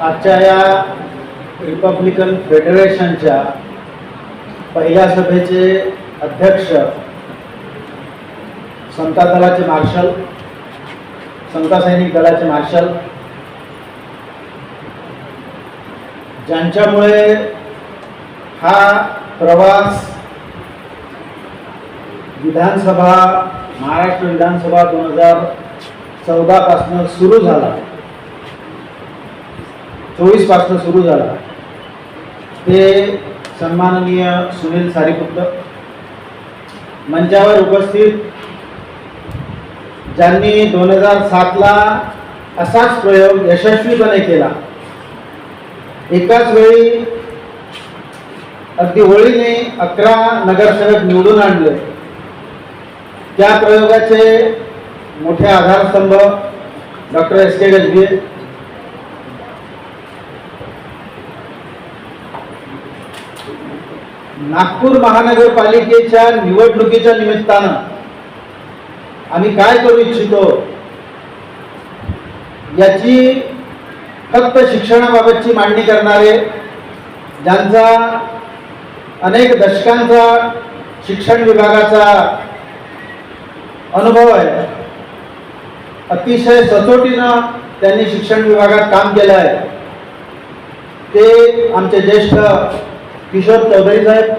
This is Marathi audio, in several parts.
आजच्या या रिपब्लिकन फेडरेशनच्या पहिल्या सभेचे अध्यक्ष समता दलाचे मार्शल समता सैनिक दलाचे मार्शल ज्यांच्यामुळे हा प्रवास विधानसभा महाराष्ट्र विधानसभा दोन हजार चौदापासनं सुरू झाला. चोवीसपासून सुरू झाला. ते सन्माननीय सुनील सारीपुत्र मंचावर उपस्थित. ज्यांनी दोन हजार सातला असाच प्रयोग यशस्वीपणे केला. एकाच वेळी अगदी होळीने अकरा नगरसेवक निवडून आणले. त्या प्रयोगाचे मोठे आधारस्तंभ doctor S K Gajbir Nagpur महानगरपालिकेच्या निवडणुकीच्या निमित्तानं आम्ही काय करू इच्छितो? याची फक्त शिक्षणाबाबतची मांडणी करणारे ज्यांचा अनेक दशकांचा शिक्षण विभागाचा अनुभव आहे अतिशय सचोटीनं त्यांनी शिक्षण विभागात काम केलं आहे. ते आमचे ज्येष्ठ किशोर चौधरी साहेब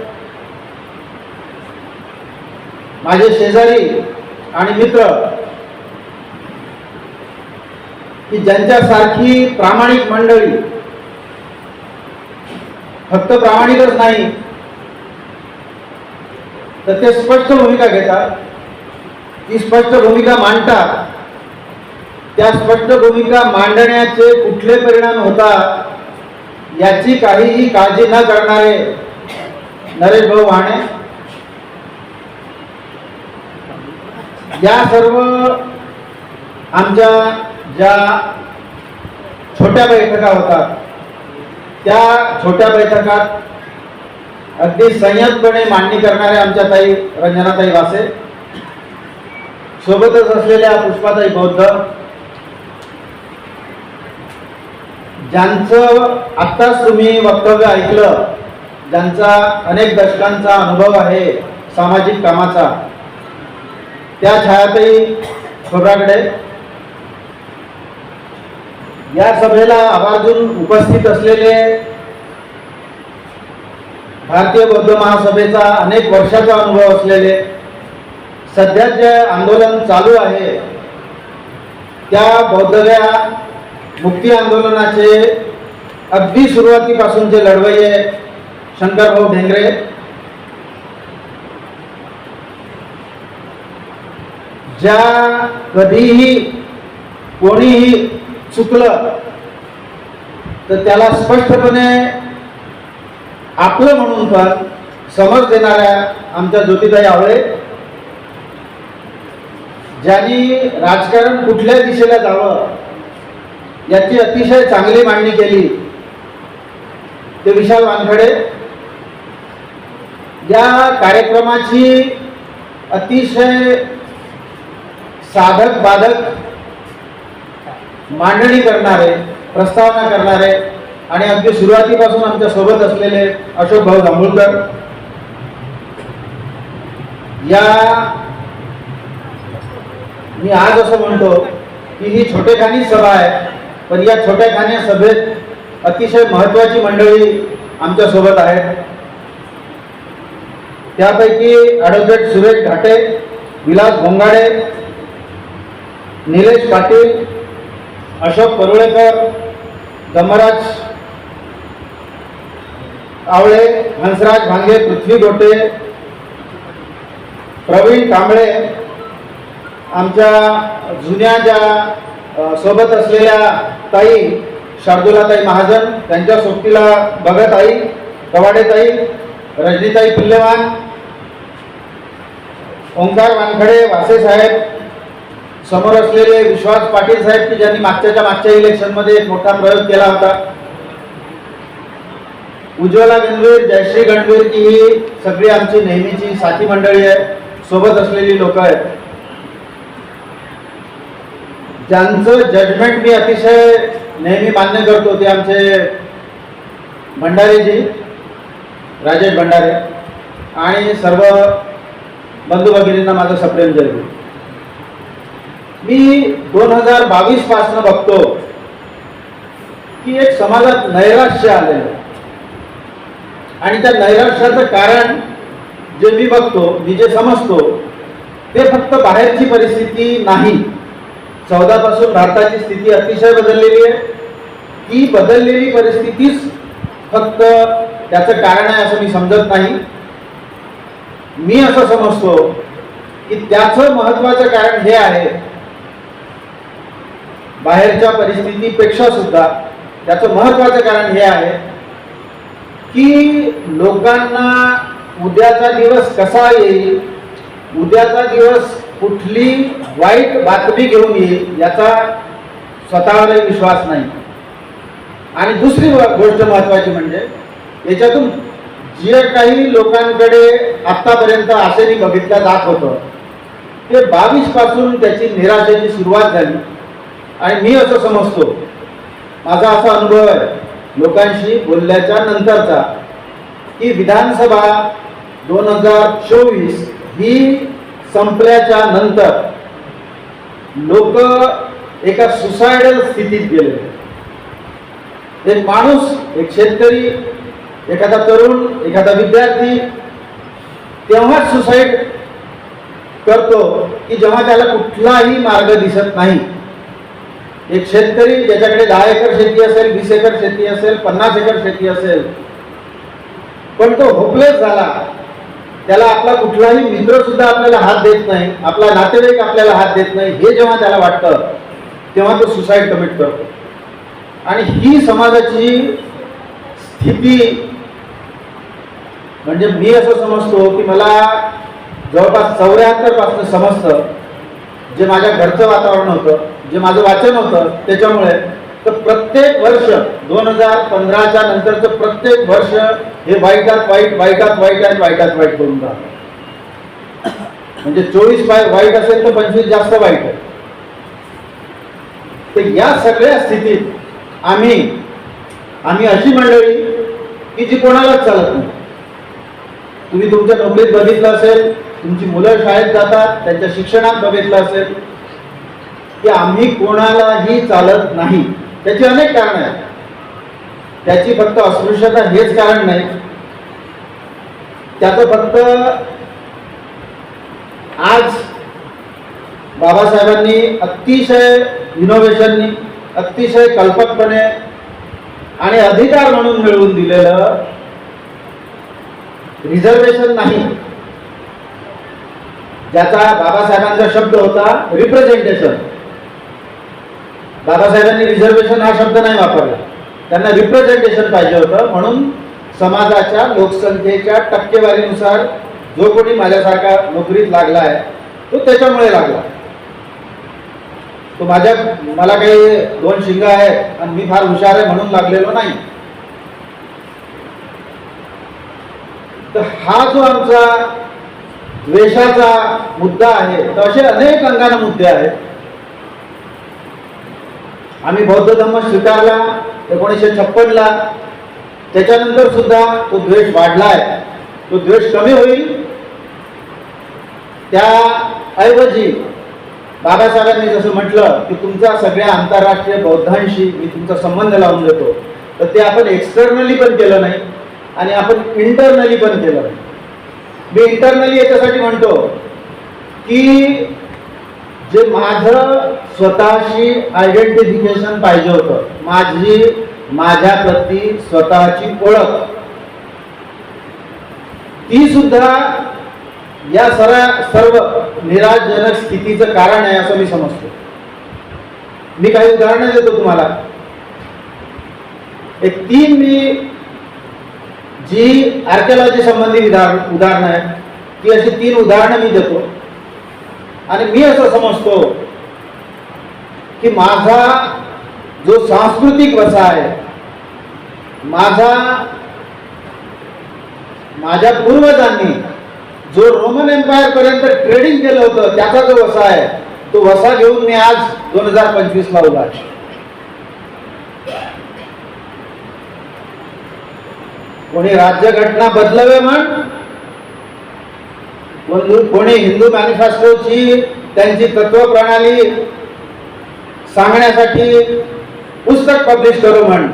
माझे शेजारी आणि मित्र की ज्यांच्यासारखी प्रामाणिक मंडळी फक्त प्रामाणिकच नाही तर ते स्पष्ट भूमिका घेतात. ती स्पष्ट भूमिका मांडतात त्या स्पष्ट भूमिका मांडण्याचे कुठले परिणाम होतात? याची काहीही काळजी न करणारे नरेश भाऊ वाणे या सर्व आमच्या ज्या छोट्या बैठका होतात त्या छोट्या बैठकात अगदी संयतपणे मांडणी करणारे आमच्या ताई रंजनाताई वासे सोबतच असलेल्या पुष्पाताई बौद्ध ज्यांचं आत्ताच तुम्ही वक्तव्य ऐकलं ज्यांचा अनेक दशकांचा अनुभव आहे सामाजिक कामाचा त्या छायातही खोब्रागडे या सभेला आवर्जून उपस्थित असलेले भारतीय बौद्ध महासभेचा अनेक वर्षाचा अनुभव असलेले सध्या जे आंदोलन चालू आहे त्या बौद्धव्या मुक्ती आंदोलनाचे अगदी सुरुवातीपासूनचे लढवय्ये शंकरभाऊ ढेंगरे ज्या कधीही कोणीही चुकलं तर त्याला स्पष्टपणे आपलं म्हणून पण समज देणाऱ्या आमच्या ज्योतिताई आवळे ज्यांनी राजकारण कुठल्या दिशेला जावं याची अतिशय चांगली मांडणी केली. ते विशाल वानखडे या कार्यक्रमाची अतिशय साधक बाधक मांडणी करणारे प्रस्तावना करणारे आणि अगदी सुरुवातीपासून आमच्यासोबत असलेले अशोक भाऊ जांभूळकर या मी आज असं म्हणतो की ही छोटेखानी सभा आहे. पण या छोट्या खाण्या सभेत अतिशय महत्वाची मंडळी आमच्यासोबत आहेत. त्यापैकी ॲडव्होकेट सुरेश घाटे विलास भोंगाडे निलेश पाटील अशोक परुळेकर दमराज आवळे हंसराज भांगे पृथ्वी गोटे प्रवीण कांबळे आमच्या जुन्या ज्या सोबत असलेल्या ताई शार्दुलाताई महाजन त्यांच्या सोबतीला भगत आई कवाडेताई रजनीताई पिल्लेवान ओंकार वानखडे वासे साहेब समोर असलेले विश्वास पाटील साहेब की ज्यांनी मागच्याच्या मागच्या इलेक्शनमध्ये एक मोठा प्रयोग केला होता. उज्ज्वला गणवीर जयश्री गणवीर की ही सगळी आमची नेहमीची साथी मंडळी आहे. सोबत असलेली लोक आहेत. ज्यांचं जजमेंट मी अतिशय नेहमी मान्य करतो ते आमचे भंडारेजी राजेश भंडारे आणि सर्व बंधू भगिनींना माझं सप्रेम जय मी दोन हजार बावीस पासनं बघतो की एक समाजात नैराश्य आलेलं आणि त्या नैराश्याचं कारण जे मी बघतो मी जे समजतो ते फक्त बाहेरची परिस्थिती नाही. चौदापासून भारताची स्थिती अतिशय बदललेली आहे. ती बदललेली परिस्थितीच फक्त त्याचं कारण आहे असं मी समजत नाही. मी असं समजतो की त्याचं महत्वाचं कारण हे आहे बाहेरच्या परिस्थितीपेक्षा सुद्धा त्याचं महत्वाचं कारण हे आहे की लोकांना उद्याचा दिवस कसा येईल उद्याचा दिवस कुठली वाईट बातमी घेऊन येईल याचा स्वतःवरही विश्वास नाही. आणि दुसरी गोष्ट महत्वाची म्हणजे याच्यातून जे काही लोकांकडे आत्तापर्यंत आशेने बघितलं जात होतं ते बावीसपासून त्याची निराशेची सुरुवात झाली. आणि मी असं समजतो माझा असा अनुभव आहे लोकांशी बोलल्याच्या नंतरचा की विधानसभा दोन हजार चोवीस ही संपल्याच्या नंतर लोक एका सुसायडल स्थितीत गेले. एक माणूस एक शेतकरी एखादा तरुण एखादा विद्यार्थी तेव्हाच सुसाईड करतो की जेव्हा त्याला कुठलाही मार्ग दिसत नाही. एक शेतकरी ज्याच्याकडे दहा एकर शेती असेल वीस एकर शेती असेल पन्नास एकर शेती असेल पण तो होपलेस झाला. त्याला आपला कुठलाही मित्र सुद्धा आपल्याला हात देत नाही आपला नातेवाईक आपल्याला हात देत नाही हे जेव्हा त्याला वाटतं तेव्हा तो सुसाईड कमिट करतो. आणि ही समाजाची स्थिती म्हणजे मी असं समजतो की मला जवळपास चौऱ्याहत्तरपासून समजतं जे माझ्या घरचं वातावरण होतं जे माझं वाचन होतं त्याच्यामुळे तर प्रत्येक वर्ष दोन हजार पंधराच्या नंतरचं प्रत्येक वर्ष हे वाईटात वाईट वाईटात वाईट आणि वाईटात वाईट करून राहतं. म्हणजे चोवीस वाय वाईट असेल तर पंचवीस जास्त वाईट आहे. तर या सगळ्या स्थितीत आम्ही आम्ही अशी मंडळी की जी कोणालाच चालत नाही. तुम्ही तुमच्या नोकरीत बघितलं असेल तुमची मुलं शाळेत जातात त्यांच्या शिक्षणात बघितलं असेल की आम्ही कोणालाही चालत नाही. त्याची अनेक कारण आहेत. त्याची फक्त अस्पृश्यता हेच कारण नाही. त्याचं फक्त आज बाबासाहेबांनी अतिशय इनोव्हेशननी अतिशय कल्पकपणे आणि अधिकार म्हणून मिळवून दिलेलं रिझर्वेशन नाही. ज्याचा बाबासाहेबांचा शब्द होता रिप्रेझेंटेशन बाबासाहेबांनी रिझर्वेशन हा शब्द नाही वापरला. त्यांना रिप्रेझेंटेशन पाहिजे होतं. म्हणून समाजाच्या लोकसंख्येच्या टक्केवारीनुसार जो कोणी माझ्यासारखा नोकरीत लागला आहे तो त्याच्यामुळे लागला. तो माझ्या मला काही दोन शिंग आहेत आणि मी फार हुशार आहे म्हणून लागलेलो नाही. तर हा जो आमचा द्वेषाचा मुद्दा आहे तर असे अनेक अंगाने मुद्दे आहेत. आम्ही बौद्ध धर्म स्वीकारला एकोणीसशे छप्पनला. त्याच्यानंतर सुद्धा तो द्वेष वाढलाय. तो द्वेष कमी होईल. त्याऐवजी बाबासाहेबांनी जसं म्हटलं की तुमचा सगळ्या आंतरराष्ट्रीय बौद्धांशी मी तुमचा संबंध लावून देतो. तर ते आपण एक्सटर्नली पण केलं नाही आणि आपण इंटरनली पण केलं नाही. मी इंटरनली याच्यासाठी म्हणतो की जे माझं स्वतःशी आयडेंटिफिकेशन पाहिजे होतं माझी माझ्या प्रती स्वतःची ओळख ती सुद्धा या सरा सर्व निराशजनक स्थितीचं कारण आहे असं मी समजतो. मी काही उदाहरणं देतो तुम्हाला. एक तीन मी जी आर्किओलॉजी संबंधी उदाहरण उदाहरणं आहेत ती अशी तीन उदाहरणं मी देतो. आणि मी असं समजतो की माझा जो सांस्कृतिक वसा आहे माझा माझ्या पूर्वजांनी जो रोमन एम्पायर पर्यंत ट्रेडिंग केलं होतं त्याचा जो वसा आहे तो वसा घेऊन मी आज दोन हजार पंचवीस ला उभा आहे. कोणी राज्यघटना बदलावे म्हण कोणी- कोणी हिंदू मॅनिफेस्टोची त्यांची तत्वप्रणाली सांगण्यासाठी पुस्तक पब्लिश करू म्हण.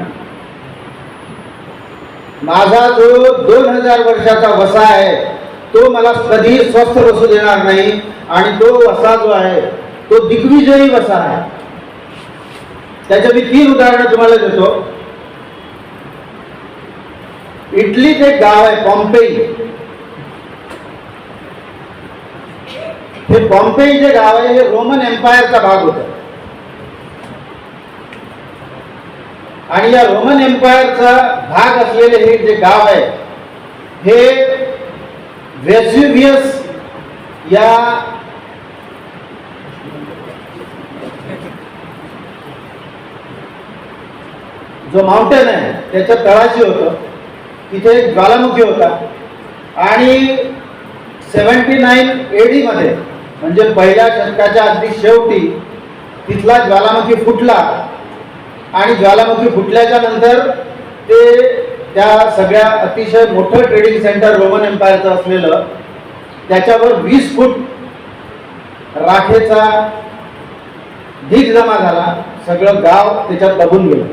माझा जो दोन हजार वर्षाचा वसा आहे तो मला कधी स्वस्थ बसू देणार नाही आणि तो वसा जो आहे तो दिग्विजयी वसा आहे. त्याचे मी तीन उदाहरणं तुम्हाला देतो. इटलीत एक गाव आहे पॉम्पेई. हे पॉम्पेई जे गाव आहे हे रोमन एम्पायरचा भाग होत. आणि या रोमन एम्पायरचा भाग असलेले हे जे गाव आहे हे वेस्युबियस या जो माउंटेन आहे त्याच्या तळाशी होतं. तिथे एक ज्वालामुखी होता. आणि सेवन्टी नाईन एडी मध्ये म्हणजे पहिल्या शतकाच्या अगदी शेवटी तिथला ज्वालामुखी फुटला. आणि ज्वालामुखी फुटल्याच्या नंतर ते त्या सगळ्या अतिशय मोठं ट्रेडिंग सेंटर रोमन एम्पायरचं असलेलं त्याच्यावर वीस फूट राखेचा ढीग जमा झाला. सगळं गाव त्याच्यात दबून गेलं.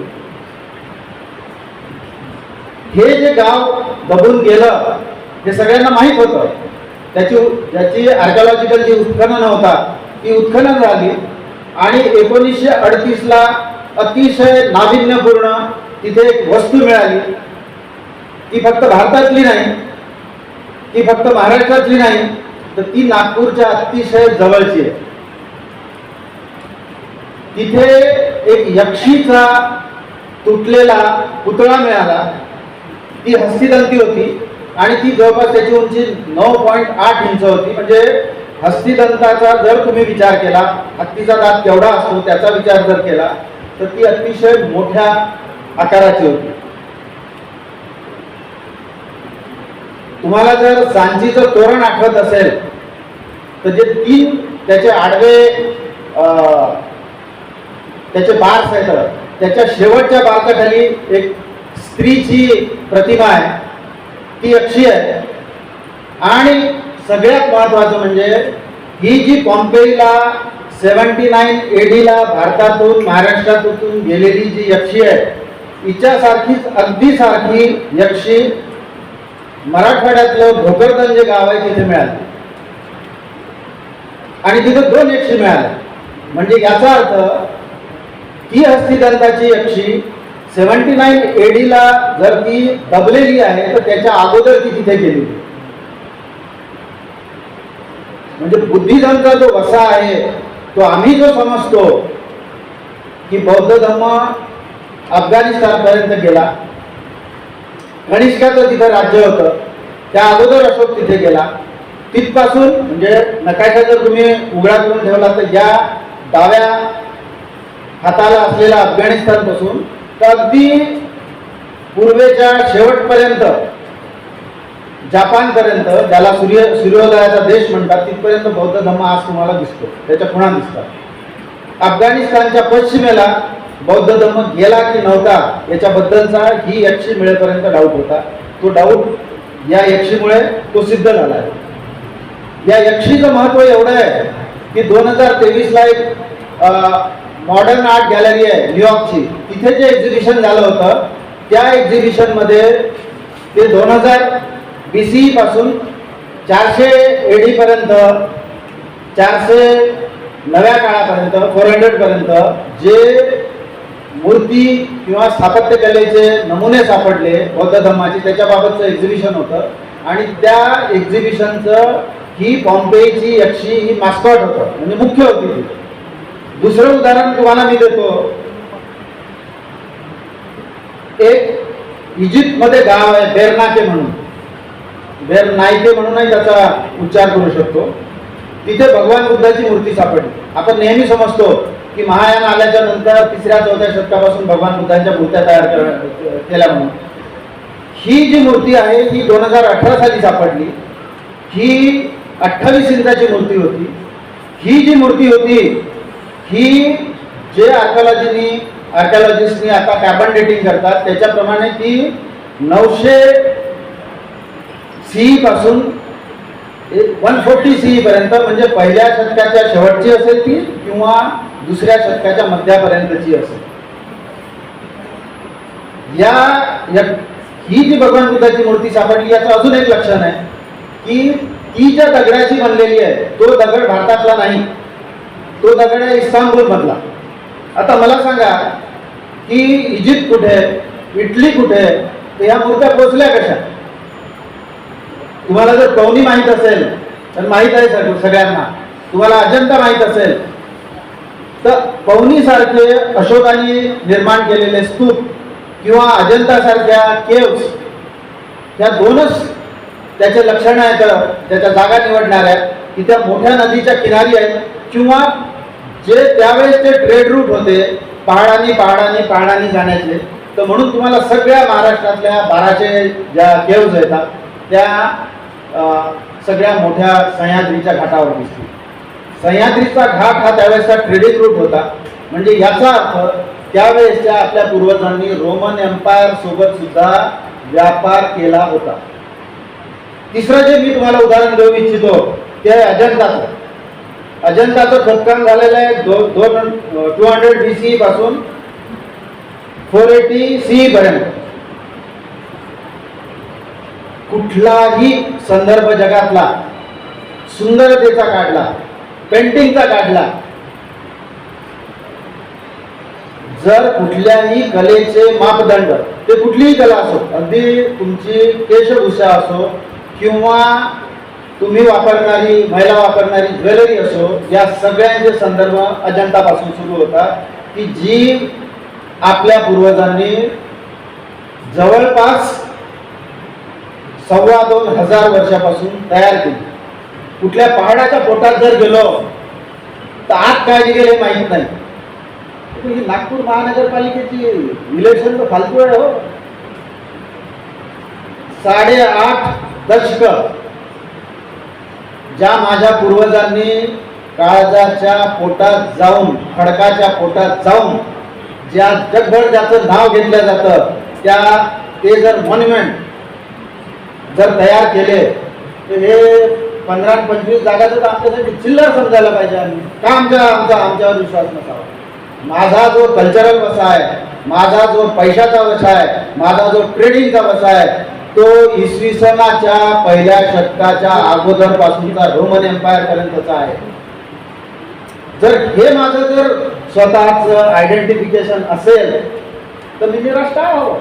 हे जे गाव दबून गेलं हे सगळ्यांना माहीत होतं. त्याची त्याची आर्किओलॉजिकल जी उत्खनन होता ती उत्खनन झाली. आणि एकोणीसशे अडतीसला अतिशय नाविन्यपूर्ण तिथे एक वस्तू मिळाली. ती फक्त भारतातली नाही ती फक्त महाराष्ट्रातली नाही तर ती नागपूरच्या अतिशय जवळची आहे. तिथे एक यक्षीचा तुटलेला पुतळा मिळाला. ती हस्तिदंती होती. आणि ती जवळपास त्याची उंची नऊ पॉईंट आठ इंच होती. म्हणजे हस्तिदंताचा जर तुम्ही विचार केला हत्तीचा दात केवढा असतो त्याचा विचार जर केला तर ती अतिशय मोठ्या आकाराची होती. तुम्हाला जर सांजीचं तोरण आठवत असेल तर जे तीन त्याचे आडवे अं, त्याचे बार्स आहेत त्याच्या शेवटच्या बारकाखाली एक स्त्रीची प्रतिमा आहे. ती यक्षी आहे. आणि सगळ्यात महत्वाचं म्हणजे ही जी पॉम्पेईला सेवन्टी नाईन एडीला भारतातून महाराष्ट्रातून गेलेली जी यक्षी आहे हिच्यासारखीच अगदी सारखी यक्षी मराठवाड्यातलं भोकरदन जे गाव आहे तिथे मिळाली. आणि तिथे दोन यक्षी मिळाल्या. म्हणजे याचा अर्थ ही हस्तिदंताची यक्षी सेव्हन्टी नाईन एडीला जर ती दबलेली आहे तर त्याच्या अगोदर ती तिथे गेली. म्हणजे बुद्धिझमचा जो वसा आहे तो आम्ही जो समजतो की बौद्ध धर्म अफगाणिस्तान पर्यंत गेला. कनिष्काचं तिथं राज्य होतं. त्या अगोदर अशोक तिथे गेला. तिथपासून म्हणजे नकाशा जर तुम्ही उघडा करून ठेवला तर या डाव्या हाताला असलेला अफगाणिस्तानपासून अगदी पूर्वेच्या शेवटपर्यंत जपानपर्यंत ज्याला सूर्य सूर्योदयाचा देश म्हणतात तिथपर्यंत बौद्ध धर्म आज तुम्हाला दिसतो. त्याच्या खुणा दिसतात. अफगाणिस्तानच्या पश्चिमेला बौद्ध धर्म गेला की नव्हता याच्याबद्दलचा ही यक्षी मिळेपर्यंत डाऊट होता. तो डाऊट या यक्षीमुळे तो सिद्ध झाला आहे. या यक्षीचं महत्त्व एवढं आहे की दोन हजार तेवीसला एक मॉडर्न आर्ट गॅलरी आहे न्यूयॉर्कची तिथे जे एक्झिबिशन झालं होतं त्या एक्झिबिशनमध्ये ते दोन हजार बी सी पासून चारशे एडीपर्यंत चारशे नव्या काळापर्यंत फोर हंड्रेडपर्यंत जे मूर्ती किंवा स्थापत्यकलेचे नमुने सापडले बौद्ध धर्माचे त्याच्याबाबतचं एक्झिबिशन होतं. आणि त्या एक्झिबिशनचं ही बॉम्बेची यक्षी ही मास्कॉट होतं. म्हणजे मुख्य होती ती. दुसरं उदाहरण तुम्हाला मी देतो. एक इजिप्तमध्ये गाव आहे बेरनाके म्हणून. बेर नायके म्हणूनही त्याचा उच्चार करू शकतो. तिथे भगवान बुद्धाची मूर्ती सापडली. आपण नेहमी समजतो की महायान आल्याच्यानंतर तिसऱ्या चौथ्या शतकापासून भगवान बुद्धांच्या मूर्त्या तयार कर- केल्या म्हणून. ही जी मूर्ती आहे ही दोन हजार अठरा साली सापडली. ही अठ्ठावीस इंचाची मूर्ती होती. ही जी मूर्ती होती ही जे आर्कॉलॉजीनी आर्कॉलॉजिस्टनी आता कॅबन डेटिंग करतात त्याच्याप्रमाणे ती नऊशे सीई पासून वन फोर्टी सीई पर्यंत म्हणजे पहिल्या शतकाच्या शेवटची असेल ती किंवा दुसऱ्या शतकाच्या मध्यापर्यंतची असेल. या या- ही जी भगवान बुद्धाची मूर्ती सापडली याचं अजून एक लक्षण आहे की ती ज्या दगडाची बनलेली आहे तो दगड भारतातला नाही. तो दगड आहे इस्तांबूल मधला. आता मला सांगा की इजिप्त कुठे आहे? इटली कुठे आहे? तर ह्या मूर्त्या पोचल्या कशा? तुम्हाला जर पवनी माहीत असेल तर माहीत आहे सग- सगळ्यांना. तुम्हाला अजंता माहीत असेल. तर पवनीसारखे अशोकाने निर्माण केलेले स्तूप किंवा अजंता सारख्या केव्स या दोनच त्याचे लक्षणं आहेत त्याच्या जागा निवडणाऱ्या. की त्या मोठ्या नदीच्या किनारी आहेत किंवा जे त्यावेळेस ते ट्रेड रूट होते पहाडानी पहाडानी पहाडानी जाण्याचे तर म्हणून तुम्हाला सगळ्या महाराष्ट्रातल्या बाराशे ज्या केव्ज येतात त्या अं, सगळ्या मोठ्या सह्याद्रीच्या घाटावर दिसतील. सह्याद्रीचा घाट हा त्यावेळेसचा ट्रेडिंग रूट होता. म्हणजे याचा अर्थ त्यावेळेसच्या आपल्या पूर्वजांनी रोमन एम्पायर सोबत सुद्धा व्यापार केला होता. तिसरं जे मी तुम्हाला उदाहरण देऊ इच्छितो ते अजंताचं. अजंताचं खोदकाम झालेलं आहे. दोन टू हंड्रेड बी सी पासून फोर एटी सी पर्यंत. कुठलाही संदर्भ जगातला सुंदरतेचा काढला पेंटिंगचा काढला जर कुठल्याही कलेचे मापदंड ते कुठलीही कला असो अगदी तुमची केशभूषा असो किंवा तुम्ही वापरणारी महिला वापरणारी ज्वेलरी असो या सगळ्यांचे संदर्भ अजंतापासून सुरू होतात. की जी आपल्या पूर्वजांनी जवळपास सव्वा दोन हजार वर्षापासून तयार केली. कुठल्या पहाडाच्या पोटात जर गेलो तर आत काय गेले माहीत नाही. ही नागपूर महानगरपालिकेची इलेक्शन तर फालतू आहे हो. साडेआठ दशक ज्या माझ्या पूर्वजांनी काळजाच्या पोटात जाऊन खडकाच्या पोटात जाऊन ज्या जगभर ज्याचं नाव घेतलं जातं त्या ते जर मॉन्युमेंट जर तयार केले तर हे पंधरा पंचवीस जागा तर आमच्यासाठी चिल्लर समजायला पाहिजे आम्ही का आमच्या आमचा आमच्यावर विश्वास नसावा? माझा जो कल्चरल वसा आहे माझा जो पैशाचा वसा आहे माझा जो ट्रेडिंगचा वसा आहे तो इसवी सनाच्या पहिल्या शतकाच्या अगोदरपासूनचा रोमन एम्पायर पर्यंतचा आहे. जर हे माझं जर स्वतःच आयडेंटिफिकेशन असेल तर मी निराश काय हवं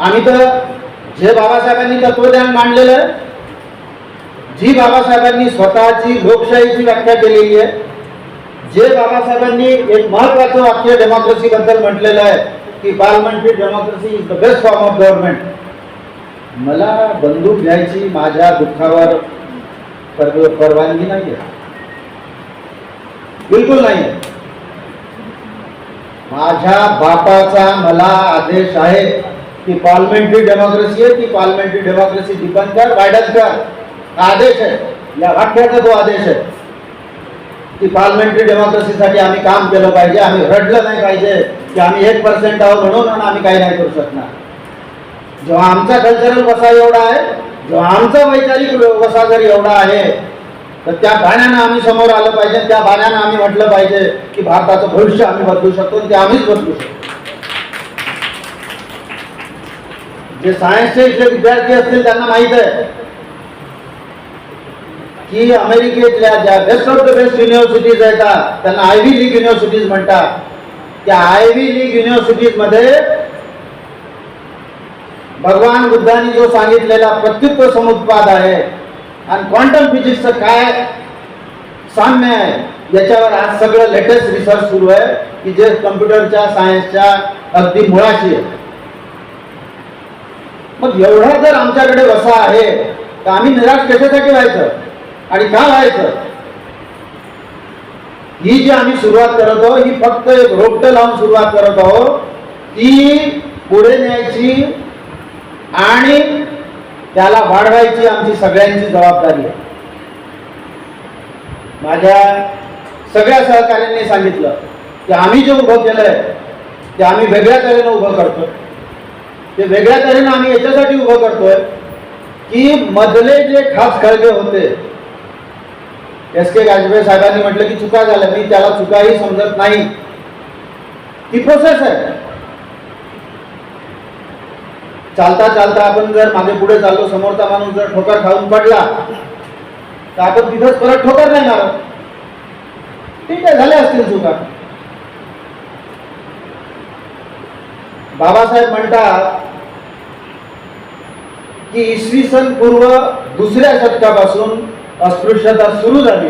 आम्ही तर जे बाबासाहेबांनी तत्वज्ञान मांडलेलं आहे जी बाबासाहेबांनी स्वतःची लोकशाहीची व्याख्या केलेली आहे जे बाबासाहेबांनी एक महत्वाचं वाक्य डेमोक्रेसी बद्दल म्हटलेलं आहे की parliamentary democracy is the best form of government मला बंदूक घ्यायची माझ्या दुःखावर पर- परवानगी नाही आहे बिलकुल नाही आहे. माझ्या बापाचा मला आदेश आहे की पार्लमेंटरी डेमोक्रेसी आहे ती पार्लमेंटरी डेमोक्रेसी डिपेंड कर वाढत कर. आदेश आहे. या वाक्याचा तो आदेश आहे. की पार्लमेंटरी डेमोक्रेसीसाठी आम्ही काम केलं पाहिजे आम्ही रडलं नाही पाहिजे की आम्ही एक पर्सेंट आहोत म्हणून आम्ही काही नाही करू शकणार. जेव्हा आमचा कल्चरल वसा एवढा आहे जेव्हा आमचा वैचारिक वसा जर एवढा आहे तर त्या बाण्यानं आम्ही समोर आलं पाहिजे त्या बाण्यानं आम्ही म्हटलं पाहिजे की भारताचं भविष्य आम्ही बदलू शकतो ते आम्हीच बदलू शकतो. जे सायन्सचे जे विद्यार्थी असतील त्यांना माहीत आहे की अमेरिकेतल्या ज्या best of the best universities आहेत त्यांना आय व्ही लीग युनिव्हर्सिटीज म्हणतात. त्या आय व्ही लीग युनिव्हर्सिटीजमध्ये भगवान बुद्धांनी जो सांगितलेला प्रत्युत्व समुत्पाद आहे आणि क्वांटम फिजिक्सचं काय साम्य आहे याच्यावर आज सगळं लेटेस्ट रिसर्च सुरू आहे की जे कम्प्युटरच्या सायन्सच्या अगदी मुळाशी आहे. मग एवढा जर आमच्याकडे वसा आहे तर आम्ही निराश कशासाठी व्हायचं? आणि का व्हायचं ही जी आम्ही सुरुवात करत आहोत ही फक्त एक रोपट लावून सुरुवात करत आहोत. ती पुढे न्यायची आणि त्याला वाढवायची आमची सगळ्यांची जबाबदारी आहे. माझ्या सगळ्या सहकार्यांनी सांगितलं की आम्ही जे उभं केलंय ते आम्ही वेगळ्या तऱ्हेनं उभं करतोय. ते वेगळ्या तऱ्हेनं आम्ही याच्यासाठी उभं करतोय की मधले जे खास खळगे होते एस के गाजबे साहेबांनी म्हटलं की चुका झाल्या मी त्याला चुकाही समजत नाही. ती प्रोसेस आहे. चालता चालता आपण जर मागे पुढे चाललो समोरचा माणूस जर ठोकर खाऊन पडला तर आपण तिथंच परत ठोकर नाही मारत. ठीक आहे झाल्या असतील चुका. बाबासाहेब म्हणतात की इसवी सन पूर्व दुसऱ्या शतकापासून अस्पृश्यता सुरू झाली.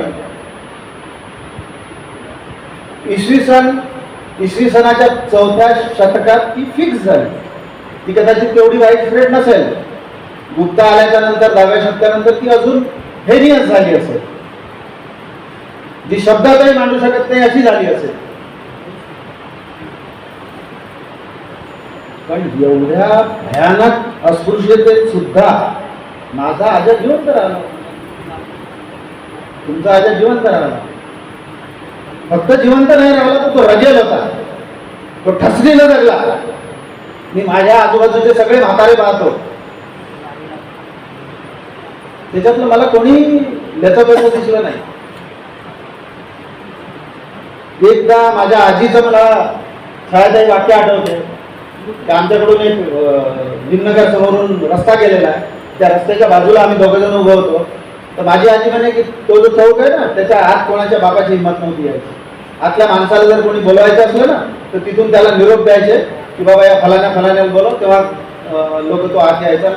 इसवी सन इसवी सनाच्या चौथ्या शतकात ती फिक्स झाली. ती कदाचित तेवढी वाईट स्प्रेड नसेल. गुप्ता आल्याच्यानंतर दहाव्या शतकानंतर ती अजून हेरियस झाली असेल. जी शब्दातही मांडू शकत नाही अशी झाली असेल. पण एवढ्या भयानक अस्पृश्यतेत सुद्धा माझा आज जिवंत राहिला. तुमचा आजा जिवंत राहिला फक्त जिवंत नाही राहिला तर तो रजेल होता. तो ठसलेला जगला मी माझ्या आजूबाजूचे सगळे म्हातारे पाहतो. त्याच्यातलं मला कोणी लचबच दिसलं नाही. एकदा माझ्या आजीचं मला छायादाई वाक्य आठवते. की आमच्याकडून एक अं, समोरून रस्ता गेलेला आहे. त्या रस्त्याच्या बाजूला आम्ही दोघं जण उभं होतो. तर माझी आजी म्हणे की तो जो चौक आहे ना त्याच्या आत कोणाच्या बापाची हिंमत नव्हती यायची. आतल्या माणसाला जर कोणी बोलवायचं असलं ना तर तिथून त्याला निरोप द्यायचे की बाबा या फलाण्या फलाण्याला बोलव. तेव्हा लोक तो आत यायचा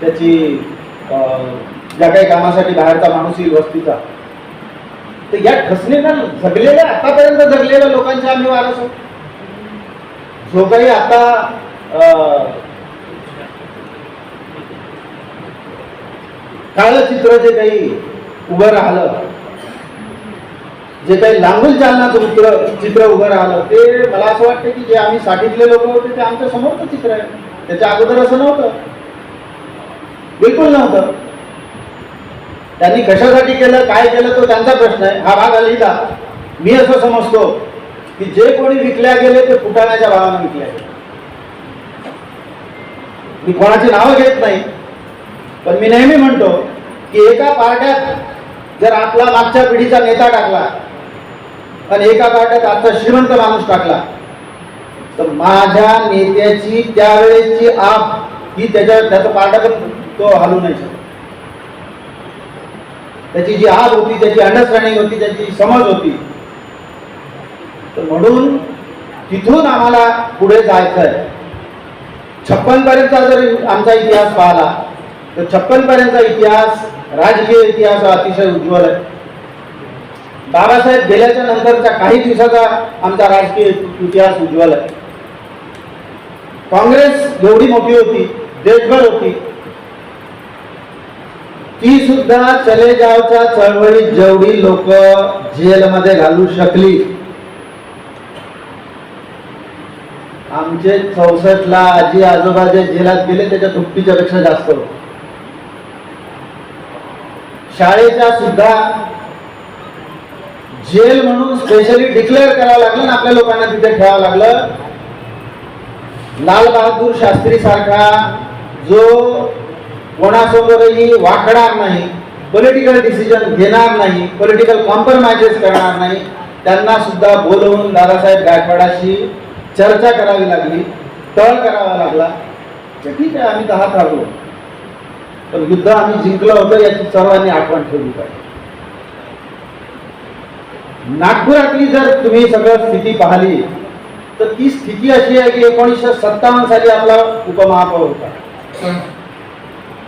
त्याची अं, ज्या काही कामासाठी बाहेरचा माणूस येईल वस्तीचा. तर या ठसलेल्या जगलेल्या आतापर्यंत जगलेल्या लोकांचे आम्ही वारस आहोत. जो काही आता काळं चित्र जे काही उभं राहिलं जे काही लांबून चालनाचं चित्र चित्र उभं राहिलं ते मला असं वाटतं की जे आम्ही साठीतले लोक होते ते आमच्या समोरचं चित्र आहे. त्याच्या अगोदर असं नव्हतं. बिलकुल नव्हतं. त्यांनी कशासाठी केलं काय केलं तो त्यांचा प्रश्न आहे. हा भाग लिहिला मी असं समजतो की जे कोणी विकल्या गेले ते फुटाण्याच्या भावानं विकल्या गेले. मी कोणाची नावं घेत नाही. पण मी नेहमी म्हणतो की एका पार्ट्यात जर आपला मागच्या पिढीचा नेता टाकला आणि एका पार्ट्यात आजचा श्रीमंत माणूस टाकला तर माझ्या नेत्याची त्यावेळेची आप ही त्याच्या त्याचं पार्ट तो हलू नाही शकत. त्याची जी आग होती त्याची अंडरस्टँडिंग होती त्याची समज होती. तर म्हणून तिथून आम्हाला पुढे जायचं आहे छप्पन पर्यंतचा जर आमचा इतिहास पाहिला तर छप्पन पर्यंतचा इतिहास राजकीय इतिहास हा अतिशय उज्ज्वल आहे. बाबासाहेब गेल्याच्या नंतरच्या काही दिवसाचा आमचा राजकीय इतिहास उज्ज्वल आहे. काँग्रेस एवढी मोठी होती देशभर होती. ती सुद्धा चले जावच्या चळवळीत जेवढी लोक जेलमध्ये घालू शकली. आमचे चौसष्टला आजी आजोबा जे जेलात गेले त्याच्या दुप्पीच्या पेक्षा जास्त होते शाळेच्या सुद्धा जेल म्हणून स्पेशली डिक्लेअर करावं लागलं आणि आपल्या लोकांना तिथे ठेवावं लागलं. लाल बहादूर शास्त्री सारखा जो कोणासमोरही वाकणार नाही पॉलिटिकल डिसिजन घेणार नाही पॉलिटिकल कॉम्प्रोमाइजेस करणार नाही त्यांना सुद्धा बोलवून दादासाहेब गायकवाडाशी चर्चा करावी लागली तळ करावा लागला. ठीक आहे आम्ही दहा थांबलो पण युद्ध आम्ही जिंकलं होतं याची सर्वांनी आठवण ठेवली पाहिजे. नागपुरातली जर तुम्ही सगळं स्थिती पाहिली तर ती स्थिती अशी आहे की एकोणीसशे सत्तावन्न साली आपला उपमहापौर होता.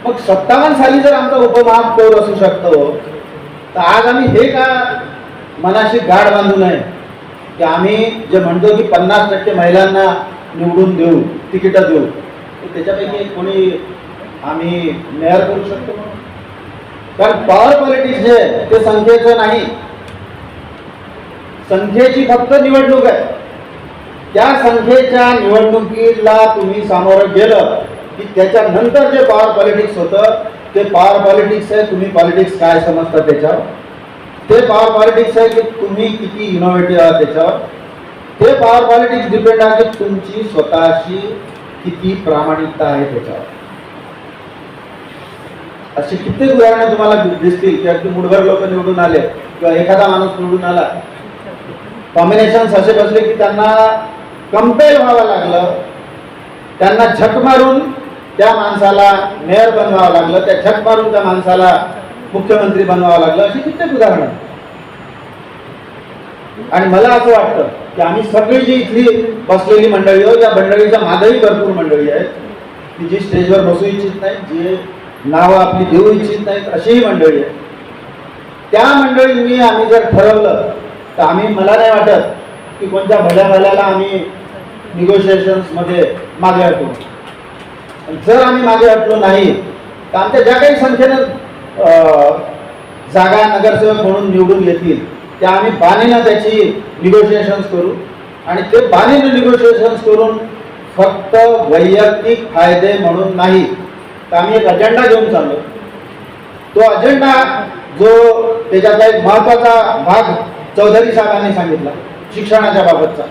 मग सत्तावन्न साली जर आमचा उपमहापौर असू शकतो तर आज आम्ही हे का मनाशी गाड बांधू नये की आम्ही जे म्हणतो की पन्नास टक्के महिलांना निवडून देऊ तिकीटं देऊ त्याच्यापैकी कोणी आम्ही मेयर करू शकतो. कारण पॉवर पॉलिटिक्स जे ते संख्येचं नाही. संख्येची फक्त निवडणूक आहे. त्या संख्येच्या निवडणुकीला तुम्ही सामोरं गेलं की त्याच्यानंतर जे पॉवर पॉलिटिक्स होतं ते पॉवर पॉलिटिक्स आहे तुम्ही पॉलिटिक्स काय समजता त्याच्यावर? ते पॉवर पॉलिटिक्स आहे की तुम्ही किती इनोव्हेटिव्ह आहात त्याच्यावर? ते पॉवर पॉलिटिक्स डिपेंड आहे की तुमची स्वतःशी किती प्रामाणिकता आहे त्याच्यावर. अशी कित्येक उदाहरणं तुम्हाला दिसतील की अगदी मुठभर लोक निवडून आले किंवा एखादा माणूस निवडून आला. कॉम्बिनेशन असे बसले की त्यांना कंपेअर व्हावं लागलं. त्यांना झक मारून त्या माणसाला मेयर बनवावं लागलं. त्या झक मारून त्या माणसाला मुख्यमंत्री बनवावं लागलं. अशी कित्येक उदाहरणं. आणि मला असं वाटतं की आम्ही सगळी जी इथली बसलेली मंडळी आहोत या मंडळीच्या मागही भरपूर मंडळी आहेत. की जी स्टेजवर बसू इच्छित नाही जी नावं आपली देऊ इच्छित नाहीत अशीही मंडळी आहेत. त्या मंडळींनी आम्ही जर ठरवलं तर आम्ही मला नाही वाटत की कोणत्या भल्या भल्याला आम्ही निगोशिएशन्समध्ये मागे हटलो जर आम्ही मागे हटलो नाही तर आमच्या ज्या काही संख्येनं जागा नगरसेवक म्हणून निवडून येतील त्या आम्ही बाणीनं त्याची निगोशिएशन्स करू. आणि ते बाणीनं निगोशिएशन्स करून फक्त वैयक्तिक फायदे म्हणून नाही तर आम्ही एक अजेंडा घेऊन चाललो. तो अजेंडा जो त्याच्यातला एक महत्त्वाचा भाग चौधरी साहेबांनी सांगितला शिक्षणाच्या बाबतचा.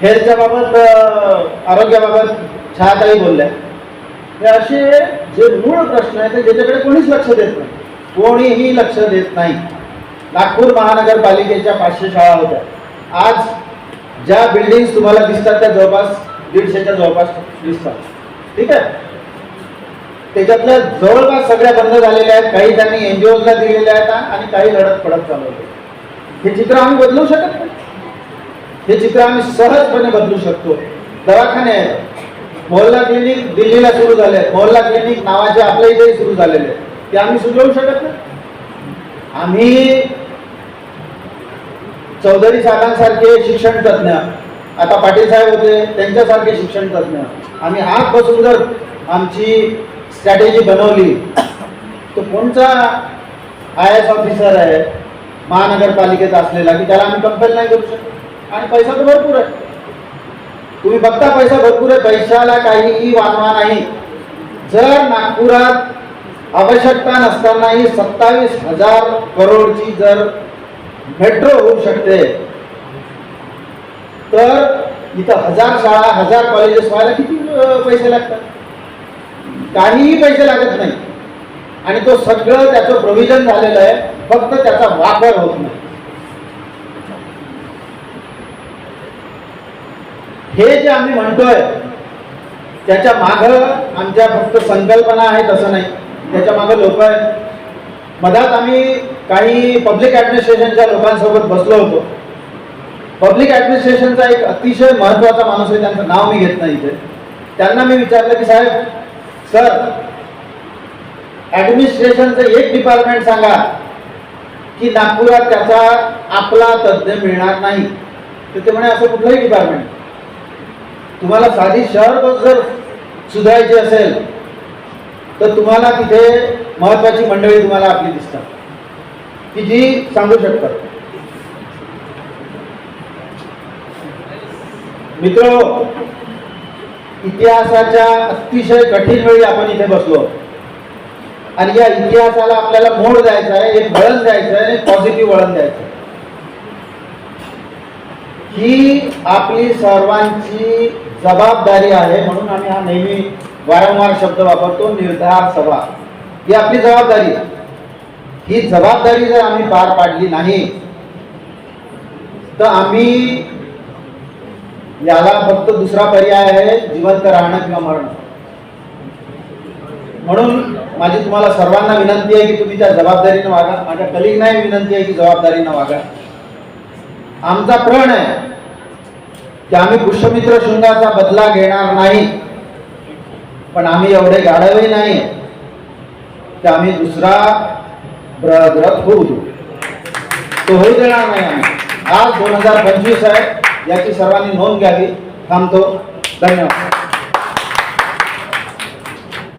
हेल्थच्या बाबत आरोग्याबाबत छायाताही बोलल्या. हे असे जे मूळ प्रश्न आहेत ते ज्याच्याकडे कोणीच लक्ष देत नाही. कोणीही लक्ष देत नाही. नागपूर महानगरपालिकेच्या पाचशे शाळा होत्या. आज ज्या बिल्डिंग तुम्हाला दिसतात त्या जवळपास दीडशेच्या जवळपास दिसतात. ठीक आहे? त्याच्यातल्या जवळपास सगळ्या बंद झालेल्या आहेत. काही त्यांनी एनजीओला दिलेल्या आहेत आणि काही लढत पडत चालवले हे चित्र आम्ही बदलू शकत नाही. हे चित्र आम्ही सहजपणे बदलू शकतो. दवाखाने आहेत. मोहल्ला क्लिनिक दिल्लीला सुरू झाले आहेत. मोहल्ला क्लिनिक नावाचे आपल्या इथे सुरू झालेले आहेत. ते आम्ही सुचवू शकत नाही. आम्ही चौधरी साहेबांसारखे शिक्षण तज्ज्ञ. आता पाटील साहेब होते त्यांच्यासारखे शिक्षण तज्ज्ञ. आम्ही हात बसून जर आमची स्ट्रॅटेजी बनवली तो कोणचा आय एस ऑफिसर आहे महानगरपालिकेत असलेला की त्याला आम्ही कंपेल नाही करू शकत? आणि पैसा तर भरपूर आहे. तुम्ही बघता पैसा भरपूर आहे पैशाला काहीही वानवा नाही. जर नागपुरात आवश्यकता नसतानाही सत्तावीस हजार करोडची जर मेट्रो होऊ शकते तर इथं हजार शाळा हजार कॉलेजेस व्हायला किती पैसे लागतात? काहीही पैसे लागत नाही. आणि तो सगळं त्याचं प्रोव्हिजन झालेलं आहे फक्त त्याचा वापर होत नाही. हे जे आम्ही म्हणतोय त्याच्या माग आमच्या फक्त संकल्पना आहेत असं नाही. त्याच्या मागं लोक आहेत. मधात आम्ही काही पब्लिक ऍडमिनिस्ट्रेशनच्या लोकांसोबत बसलो होतो. पब्लिक ऍडमिनिस्ट्रेशनचा एक अतिशय महत्त्वाचा माणूस आहे त्यांचं नाव मी घेत नाही इथे. त्यांना मी विचारलं की साहेब सर ऍडमिनिस्ट्रेशनचं एक डिपार्टमेंट सांगा की नागपुरात त्याचा आपला तज्ज्ञ मिळणार नाही. तर ते म्हणे असं कुठलंही डिपार्टमेंट तुम्हाला साधी शहर जर सुधारायची असेल तर तुम्हाला तिथे महत्वाची मंडळी तुम्हाला आपली दिसतात. की जी सांगू शकतात. मित्र इतिहासाच्या अतिशय कठीण वेळी आपण इथे बसलो. आणि या इतिहासाला आपल्याला मोड द्यायचा आहे एक वळण द्यायचं आहे पॉझिटिव्ह वळण द्यायचं ही आपली सर्वांची जबाबदारी आहे म्हणून आम्ही हा नेहमी वारंवार शब्द वापरतो निर्धार सभा. ही आपली जबाबदारी आहे. ही जबाबदारी जर आम्ही पार पाडली नाही तर आम्ही याला फक्त दुसरा पर्याय आहे जिवंत राहणं किंवा मरण. म्हणून माझी तुम्हाला सर्वांना विनंती आहे की तुम्ही त्या जबाबदारीनं वागा. माझ्या कलिगनाही विनंती आहे की जबाबदारीनं वागा. आमचा प्रण आहे की आम्ही पुष्यमित्र शृंगाचा बदला घेणार नाही पण आम्ही एवढे गाढवही नाही की आम्ही दुसरा ग्रह होऊ देऊ तो होऊ देणार नाही आम्ही. आज दोन हजार पंचवीस आहे. याची सर्वांनी नोंद घ्यावी. थांबतो. धन्यवाद.